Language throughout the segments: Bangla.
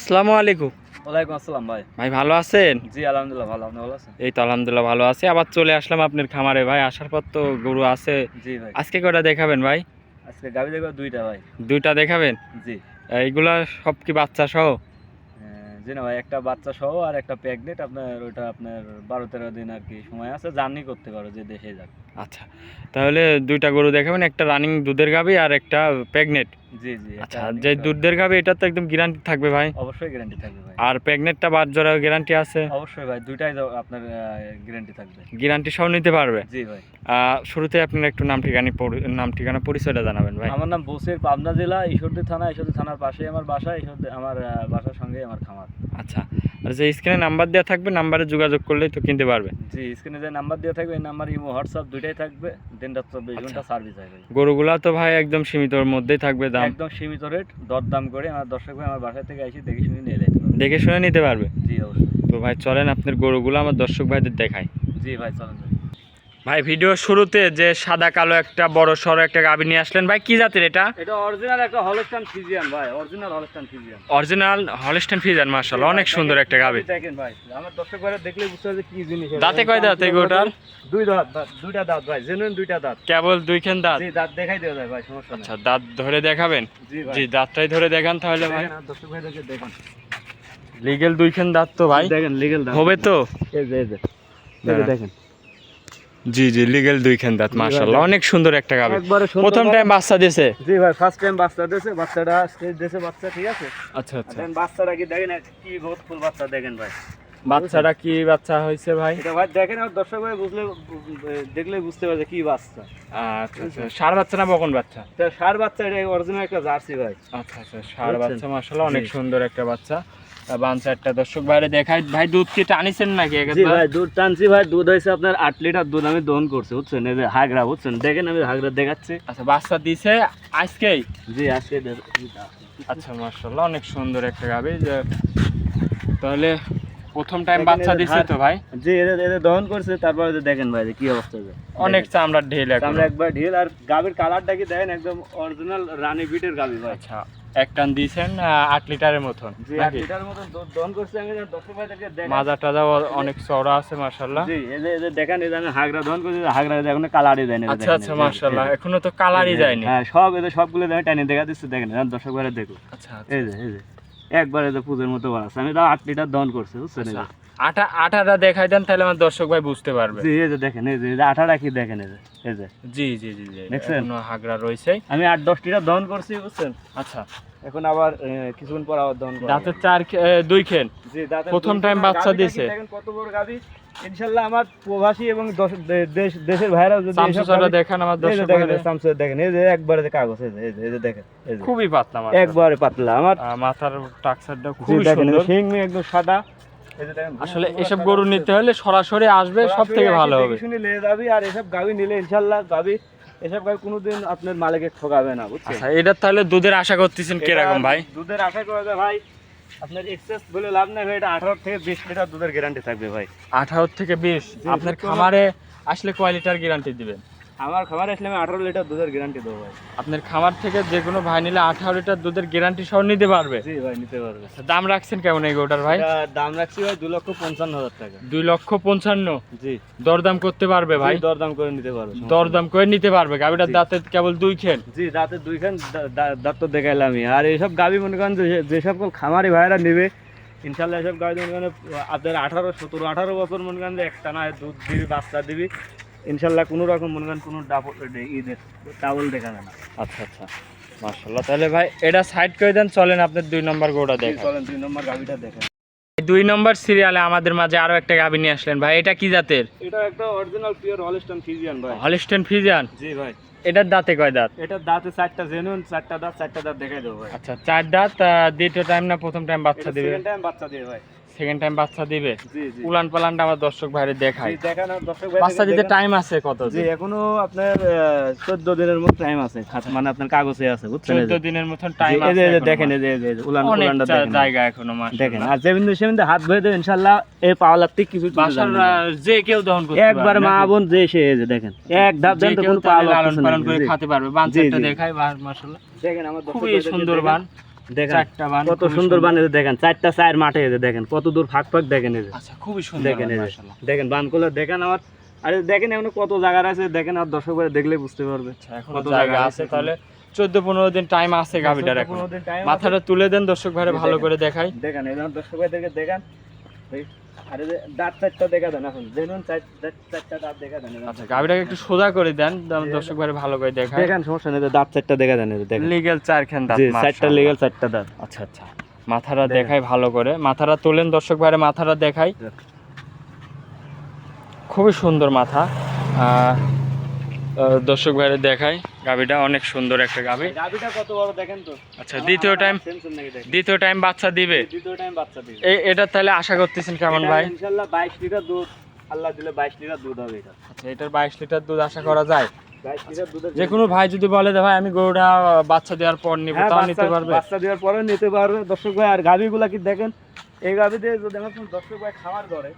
আসসালামু আলাইকুম। ওয়ালাইকুম আসসালাম ভাই। ভাই ভালো আছেন? জি আলহামদুলিল্লাহ ভালো। আপনি ভালো আছেন? এই তো আলহামদুলিল্লাহ ভালো আছি। আবার চলে আসলাম আপনার খামারে। ভাই আসার পর তো গরু আছে। জি ভাই। আজকে কয়টা দেখাবেন ভাই? আজকে গাবি দেখব দুইটা ভাই। দুইটা দেখাবেন? জি। এইগুলা সব কি বাচ্চা সহ? আহ, জি না ভাই একটা বাচ্চা সহ আর একটা প্রেগনেন্ট আপনার ওইটা আপনার বারো তেরো দিন আর কি সময় আছে। জার্নি করতে পারো যে দেশে যাক। আচ্ছা তাহলে দুইটা গরু দেখাবেন। একটা রানিং দুধের গাবি আর একটা প্রেগনেন্ট জি জি আচ্ছা যে দুধের গাবে এটা তো একদম গ্যারান্টি থাকবে ভাই। অবশ্যই গ্যারান্টি থাকবে ভাই। আর প্রেগনেন্টটা বাদ জোড়া গ্যারান্টি আছে। অবশ্যই ভাই দুইটাই আপনার গ্যারান্টি থাকবে। গ্যারান্টি সহ নিতে পারবে? জি ভাই। আহ, শুরুতে আপনার একটু নাম ঠিকানা নাম ঠিকানা পরিচয়টা জানাবেন ভাই। আমার নাম বসির পাবনা জেলা ঈশ্বরদী থানা ঈশ্বরদী থানার পাশে আমার বাসা ঈশ্বরদী আমার বাসার সঙ্গে আমার খামার। আচ্ছা আর যে স্ক্রিনে নাম্বার দেওয়া থাকবে নাম্বারে যোগাযোগ করলেই তো কিনতে পারবে। জি স্ক্রিনে যে নাম্বার দেওয়া থাকবে এই নাম্বার ইমো হোয়াটসঅ্যাপ দুইটাই থাকবে। দিন রাত চব্বিশ আচ্ছা। ঘণ্টা সার্ভিস হবে গরুগুলা তো ভাই একদম সীমিতর মধ্যেই থাকবে দাম। একদম সীমিত রেট দর দাম করে আমার দর্শক ভাই আমার বাসা থেকে এসে দেখে শুনে নিয়ে যেতে পারবে। দেখে শুনে নিতে পারবে? জি অবশ্যই। তো ভাই চলেন আপনার গরুগুলো আমার দর্শক ভাইদের দেখাই। জি ভাই চলেন ভাই ভিডিও শুরুতে যে সাদা কালো একটা বড় সড়ো একটা গাভী নিয়ে আসলেন। ভাই কি জাতের এটা? এটা অরিজিনাল একটা হলস্টান ফিজিয়ান ভাই original Holstein Friesian original Holstein Friesian martial অনেক সুন্দর একটা গাভী দেখেন ভাই আমার দর্শক ভাই দেখলে বুঝতে পারবে কি জিনিস দাঁতে কয় দাঁত এই গরুটার? দুই দাঁত দুইটা দাঁত ভাই জেনুইন দুইটা দাঁত। কেবল দুইখান দাঁত? জি দাঁত দেখাই দেওয়া যায় ভাই সমস্যা নেই। আচ্ছা দাঁত ধরে দেখাবেন? জি ভাই। জি দাঁতটাই ধরে দেখান তাহলে ভাই। দর্শক ভাই দেখেন। লিগেল দুইখান দাঁত তো ভাই। দেখেন লিগেল দাঁত। হবে তো? এই যে এই। দেখেন। জি জি লিগেল দুইখান দাঁত মার্শাল্লাহ অনেক সুন্দর একটা সুন্দর প্রথম টাইম বাচ্চা দিয়েছে জি ভাই ফার্স্ট টাইম বাচ্চা দিয়েছে বাচ্চাটা স্টেজ দিয়েছে বাচ্চা ঠিক আছে? আচ্ছা আচ্ছা। দেখেন বাচ্চাটা কি দেখেন কি বহুত ফুল বাচ্চা দেখেন ভাই। বাচ্চাটা কি বাচ্চা হয়েছে ভাই? এটা ভাই দেখেন আর দর্শক ভাই বুঝলে দেখলে বুঝতে পারবে কি বাচ্চা। আচ্ছা আচ্ছা। সার বাচ্চা না বকন বাচ্চা? সার বাচ্চা এটা অরিজিনাল একটা জার্সি ভাই। আচ্ছা আচ্ছা। সার বাচ্চা মাশাআল্লাহ অনেক সুন্দর একটা বাচ্চা। বাঞ্চা একটা দর্শক বাইরে দেখাই ভাই দুধ কি টানিছেন নাকি জি ভাই দুধ টানছি ভাই দুধ হয়েছে আপনার আট লিটার দুধ আমি দহন করছি বুঝছেন? এই যে হাগরা বুঝছেন? দেখেন আমি হাগরা দেখাচ্ছি। আচ্ছা বাচ্চা দিছে আজকেই? জি আজকে আচ্ছা মাশাআল্লাহ অনেক সুন্দর একটা গাবি যে তাহলে প্রথম টাইম বাচ্চা দিছে তো ভাই? জি এদের এদের দহন করছে তারপরে যে দেখেন ভাই যে কি অবস্থা অনেক চামড়ার ঢেল আমরা একবার ঢিল আর গাবির কালারটা কি দেখেন একদম অরিজিনাল রানী বিটের গাবি ভাই। আচ্ছা এক টান দিয়েছেন আট লিটারের মতন জি আট নাকি? মতন দহন করছে আমি দর্শক ভাই দেখেন। মাজা টাজা অনেক চওড়া আছে মাশাআল্লাহ। জি এই যে এই যে দেখেন এই যে হাগরা দহন করছে হাগরা এখন কালারই দেয় না আচ্ছা আচ্ছা মাশাআল্লাহ এখনও তো কালারই যায়নি হ্যাঁ সব এদের সবগুলো টানি দেখা দিচ্ছে দেখেন দর্শক ভাইরা দেখো আচ্ছা এই যে এই যে। একবার যে পুজোর মতো বাড়াচ্ছে আমি তো আট লিটার দহন করছে বুঝছেন? আচ্ছা। আটা আটাটা দেখাই দেন তাহলে আমার দর্শক ভাই বুঝতে পারবে। জি এই যে দেখেন এই যে কি দেখেন এই যে এই যে। জি জি জি জি দেখছেন? হাগরা রয়েছে। আমি আট দশ লিটার দহন করছি বুঝছেন? আচ্ছা। এখন আবার পর আবার দহন দাঁতের চার দুই খেন। জি, দাঁতের প্রথম খানা। বাচ্চা। দেখেন কত বড় ইনশাল্লাহ আমার প্রবাসী এবং দেশ দেশের ভাইরা যদি দেখান আমার দর্শক দেখেন। দেখেন এই যে একবারে যে কাগজ এই যে এই যে- দেখেন খুবই পাতলা মাথা একবারে পাতলা আমার মাথার টাকসারটা খুবই সুন্দর। শিং একদম সাদা। আসলে এসব গরু নিতে হলে সরাসরি আসবে সব থেকে ভালো হবে। নিয়ে যাবি আর এসব গাভী নিলে ইনশাল্লাহ গাভী এসব গাভী কোনোদিন আপনার মালিকে ঠকাবে না বুঝছেন? আচ্ছা এটার তাহলে দুধের আশা করতেছেন কীরকম ভাই? দুধের আশা করা যায় ভাই আপনার এক্সেস বলে লাভ নাই ভাই এটা আঠারো থেকে বিশ লিটার দুধের গ্যারান্টি থাকবে ভাই। আঠারো থেকে বিশ আপনার খামারে আসলে কয় লিটার গ্যারান্টি দিবেন? আমার খাবার আসলে আমি আঠারো লিটার দুধের গ্যারান্টি দেবো ভাই। আপনার খামার থেকে যে কোনো ভাই নিলে আঠারো লিটার দুধের গ্যারান্টি সহ নিতে পারবে? জি ভাই নিতে পারবে। আচ্ছা, দাম রাখছেন কেমন এই গোটার ভাই? এটা দাম রাখছি ভাই দু লক্ষ পঞ্চান্ন হাজার টাকা। দুই লক্ষ পঞ্চান্ন? জি। দরদাম করতে পারবে ভাই? জি, দরদাম করে নিতে পারবে দরদাম করে নিতে পারবে। গাবিটার জি। দাঁতে কেবল দুই খেন? জি দাঁতে দুইখান দা- দা- দাঁত তো দেখাইলামই আর এইসব গাভি মনে করেন যে- যে সকল খামারি ভাইরা নেবে ইনশাল্লাহ এসব গাভি মনে করেন আপনার আঠারো সতেরো আঠারো বছর মনে করেন যে একটা না দুধ দিবি বাচ্চা দিবি। ইনশাল্লাহ কোনো রকম মনে করেন কোনো ডাবল ঈদের টাবল দেখাবে না। আচ্ছা আচ্ছা। মাশাল্লাহ তাহলে ভাই এটা সাইড করে দেন চলেন আপনার দুই নম্বর গোটা দেখেন। চলেন দুই নম্বর গাভিটা দেখেন। দুই নম্বর সিরিয়ালে আমাদের মাঝে আরও একটা গাবি নিয়ে আসলেন। ভাই এটা কি জাতের? এটা একটা অরিজিনাল পিওর হলিস্টন ফিজিয়ান ভাই। হলিস্টেন ফিজিয়ান জি ভাই। এটার দাঁতে কয় দাঁত? এটার দাঁতে চারটা জেনুইন চারটা দাঁত চারটা দাঁত দেখাই দেবো ভাই। আচ্ছা চার দাঁত দ্বিতীয় টাইম না প্রথম টাইম বাচ্চা দিবে? second time বাচ্চা দিয়ে ভাই। সেকেন্ড টাইম বাচ্চা দিবে উলান পালানটা আমার দর্শক ভাইরে বাচ্চা দিতে টাইম আছে কত জি এখনও আপনার চোদ্দ দিনের মতো টাইম আছে। মানে আপনার কাগজে আছে বুঝছেন? এই চোদ্দ যে- দিনের মতন জি, টাইম যে- এই যে দেখেন এই যে- উলান দেখেন জায়গা এখনও দেখেন আর যে বিন্দু সেবিন্দু হাত ভরে দেবে ইনশাল্লাহ এই কিছু বাসার যে কেউ দহন করতে একবার মা বোন যে সে এই যে দেখেন এক ধাপ দেন তো কোনো পালন করে খাতে পারবে। দেখায় মাশাআল্লাহ। দেখেন আমার খুবই সুন্দর বান। দেখেন কত সুন্দর বানিয়ে দেখেন চারটা চায়ের মাঠে এসে দেখেন কত দূর ফাঁক ফাঁক দেখেন এসে আচ্ছা খুবই সুন্দর দেখেন এসে দেখেন বানগুলো দেখেন আমার আরে দেখেন এমন কত জায়গা আছে দেখেন আর দর্শক ভাই দেখলে বুঝতে পারবে। আচ্ছা এখন কত জায়গা আছে তাহলে চোদ্দ পনেরো দিন টাইম আছে গাভিটার এখন। মাথাটা তুলে দেন দর্শক ভাই ভালো করে দেখাই। দেখেন দর্শক ভাই দেখান। এই, আরে দাঁত চারটা দেখা দেন এখন। চার- চারটা দাঁত দেখা দেন আচ্ছা। গাভিটাকে একটু সোজা করে দেন দর্শক ভালো করে দেখাই দেখেন সমস্যা নেই দাঁত চারটা দেখা দেন দেখেন। লিগেল চারখান দাঁত চারটা চারটা দাঁত। আচ্ছা আচ্ছা। মাথাটা। দেখাই ভালো করে। মাথাটা তোলেন দর্শক ভাইরে মাথাটা দেখাই। খুবই সুন্দর মাথা। দর্শক ভাইরে দেখাই গাভিটা অনেক সুন্দর একটা গাভি। গাভিটা কত বড় দেখেন তো? আচ্ছা দ্বিতীয় টাইম দ্বিতীয় টাইম বাচ্চা দিবে। দ্বিতীয় টাইম বাচ্চা দিবে। এটা তাহলে আশা করতেছেন কেমন ভাই? ইনশাআল্লাহ 22 লিটার দুধ। আল্লাহ দিলে 22 লিটার দুধ হবে এটা। আচ্ছা এটার বাইশ লিটার দুধ আশা করা যায়। 22 দুধের যে কোনো ভাই যদি বলে ভাই আমি গরুটা বাচ্চা দেওয়ার পর নিব হ্যাঁ, তাও নিতে পারবে? বাচ্চা দেওয়ার পরে নিতে পারবে। দর্শক ভাই আর গাভিগুলা কি দেখেন? এই গাভি দিয়ে যদি আমার দর্শক ভাই খামার করে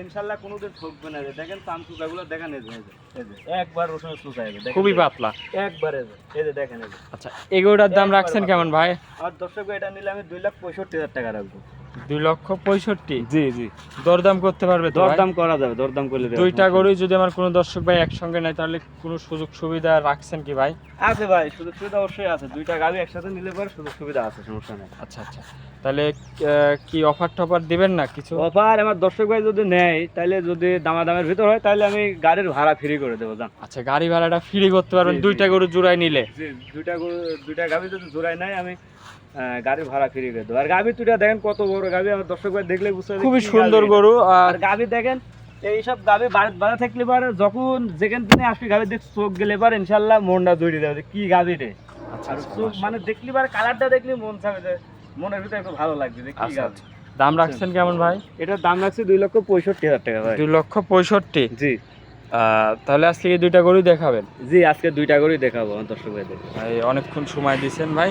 ইনশাল্লাহ কোনোদিন ঠকবে না যে দেখেন চাম চুকাগুলো দেখেন এই যে এই যে, এই একবার রসুন চুকাই দেখেন খুবই পাতলা। একবার এই যে এই যে দেখেন এই যে। আচ্ছা এগুলোর দাম রাখছেন কেমন ভাই? আর দর্শক এটা নিলে আমি দুই লাখ পঁয়ষট্টি হাজার টাকা রাখব। দুই লক্ষ পঁয়ষট্টি। জি জি। দরদাম করতে পারবে দরদাম করা যাবে দরদাম করলে দুইটা গরুই যদি আমার কোনো দর্শক ভাই একসঙ্গে নেয় তাহলে কোনো সুযোগ সুবিধা রাখছেন কি ভাই? আছে ভাই সুযোগ সুবিধা অবশ্যই আছে। দুইটা গাভি একসাথে নিলে পরে সুযোগ সুবিধা আছে সমস্যা নেই। আচ্ছা আচ্ছা। তাহলে কি অফার টফার দিবেন না কিছু? অফার আমার দর্শক ভাই যদি নেয় তাহলে যদি দামাদামের ভিতর হয় তাহলে আমি গাড়ির ভাড়া ফ্রি করে দেবো জান। আচ্ছা গাড়ি ভাড়াটা ফ্রি করতে পারবেন। দুইটা গরু জোড়ায় নিলে। দুইটা গরু দুইটা গাভি যদি জোড়ায় নাই আমি গাড়ির ভাড়া ফ্রি করে দেবো। আর গাভি দুইটা দেখেন কত বড় গাভি আমার দর্শক ভাই দেখলে বুঝতে খুবই সুন্দর গরু আর গাভি দেখেন এইসব গাভি থাকলে পারে যখন যেখান থেকে আসবে গাভি দেখ চোখ গেলে পারে ইনশাল্লাহ মনটা দৌড়ে দেবে কি গাভি রে। আচ্ছা আর আচ্ছা, চোখ মানে দেখলি পারে কালারটা দেখলে মন চাবে যে মনের ভিতরে একটু ভালো লাগবে যে কি আচ্ছা, গাভি। দাম রাখছেন কেমন ভাই? এটার দাম রাখছে দুই লক্ষ পঁয়ষট্টি হাজার টাকা ভাই। দুই লক্ষ পঁয়ষট্টি? জি। তাহলে আজকে দুইটা গরুই দেখাবেন? জি আজকে দুইটা করেই দেখাবো দর্শক ভাই অনেকক্ষণ সময় দিয়েছেন ভাই।